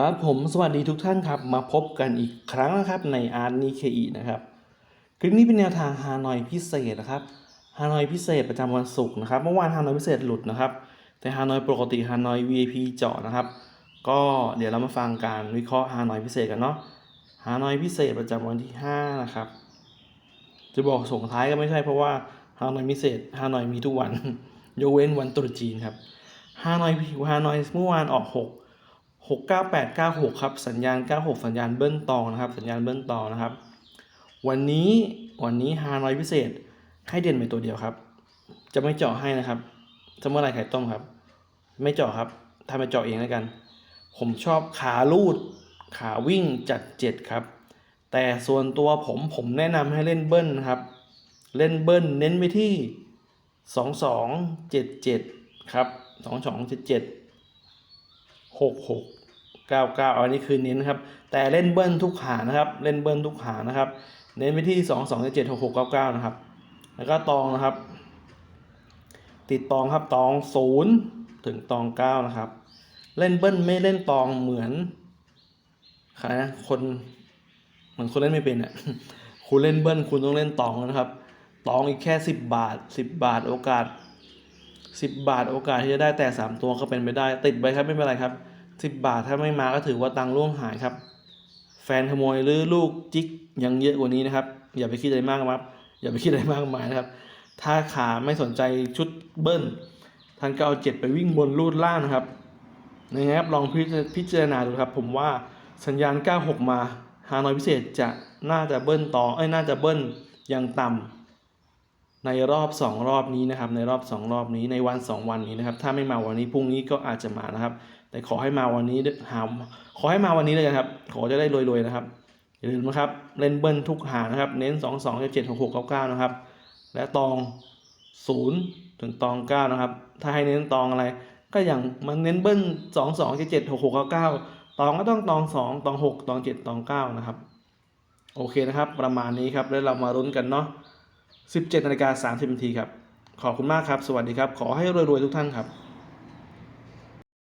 ครับผมสวัสดีทุกท่านครับ มาพบกันอีกครั้งนะครับในอาร์ตนิเคอีนะครับ คลิปนี้เป็นแนวทางฮานอยพิเศษนะครับฮานอยพิเศษประจำวันศุกร์นะครับ เมื่อวานฮานอยพิเศษหลุดนะครับ แต่ฮานอยปกติฮานอย VIP เจาะนะครับ ก็เดี๋ยวเรามาฟังการวิเคราะห์ฮานอยพิเศษกันเนาะฮานอยพิเศษประจำวันที่ 5 นะครับ จะบอกส่งท้ายก็ไม่ใช่เพราะว่าฮานอยพิเศษฮานอยมีทุกวัน ยกเว้นวันตรุษจีนครับฮานอยฮานอยเมื่อวานออก 6 69896 ครับ สัญญาณ 96 สัญญาณเบิ้ลตองนะครับ สัญญาณเบิ้ลตองนะครับ วันนี้วันนี้ฮานอยพิเศษให้เด่นไปตัวเดียวครับ จะไม่เจาะให้นะครับจะเมื่อไรไข่ต้มครับ ไม่เจาะครับทำไปเจาะเองแล้วกัน ผมชอบขาลูด ขาวิ่งจัดเจ็ดครับ แต่ส่วนตัวผมผมแนะนำให้เล่นเบิ้ลนะครับ เล่นเบิ้ลเน้นไปที่สองสองเจ็ดเจ็ดครับสอ งสองเจ็ดเจ็ดหกหกเก้าเก้าอันนี้คือเน้นครับ แต่เล่นเบิ้ลทุกหานะครับ เล่นเบิ้ลทุกหานะครับ เน้นไปที่สองสองเจ็ดหกหกเก้าเก้านะครับ แล้วก็ตองนะครับ ติดตองครับตองศูนย์ถึงตองเก้านะครับ เล่นเบิ้ลไม่เล่นตองเหมือนใครนะคนเหมือนคนเล่นไม่เป็นอะคุณเล่นเบิ้ลคุณต้องเล่นตองนะครับ ตองอีกแค่สิบบาทสิบบาทโอกาสสิบบาทโอกาสที่จะได้แต่สามตัวก็เป็นไปได้ ติดไปครับไม่เป็นไรครับ สิบบาทถ้าไม่มาก็ถือว่าตังค์ล่วงหายครับ แฟนขโมยหรือลูกจิกยังเยอะกว่านี้นะครับ อย่าไปคิดอะไรมากครับ อย่าไปคิดอะไรมากมายนะครับ ถ้าขาไม่สนใจชุดเบิ้ลท่านก็เอาเจ็ดไปวิ่งบนรูดล่างนะครับนะครับลองพิจพิจารณาดูครับ ผมว่าสัญญาณ 96 มาฮานอยพิเศษจะน่าจะเบิ้ลต่อเอ้ยน่าจะเบิ้ลอย่างต่ำในรอบ 2 รอบนี้นะครับ ในรอบ 2 รอบนี้ในวัน 2 วันนี้นะครับ ถ้าไม่มาวันนี้พรุ่งนี้ก็อาจจะมานะครับ แต่ขอให้มาวันนี้หาขอให้มาวันนี้เลยครับ ขอจะได้รวยๆนะครับอย่าลืมนะครับ เล่นเบิ้ลทุกหานะครับ เน้น 2 2 7 7 6 6 9 9 นะครับ และตอง 0 ถึงตอง 9 นะครับ ถ้าให้เน้นตองอะไร ก็อย่างมันเน้นเบิ้ล2 2 7 7 6 6 9 9 ตองก็ต้องตอง 2 ตอง 6 ตอง 7 ตอง 9 นะครับ โอเคนะครับ ประมาณนี้ครับ แล้วเรามารุ้นกันเนาะ 17นาฬิกา30นาทีครับ ขอบคุณมากครับ สวัสดีครับ ขอให้รวยๆทุกท่านครับ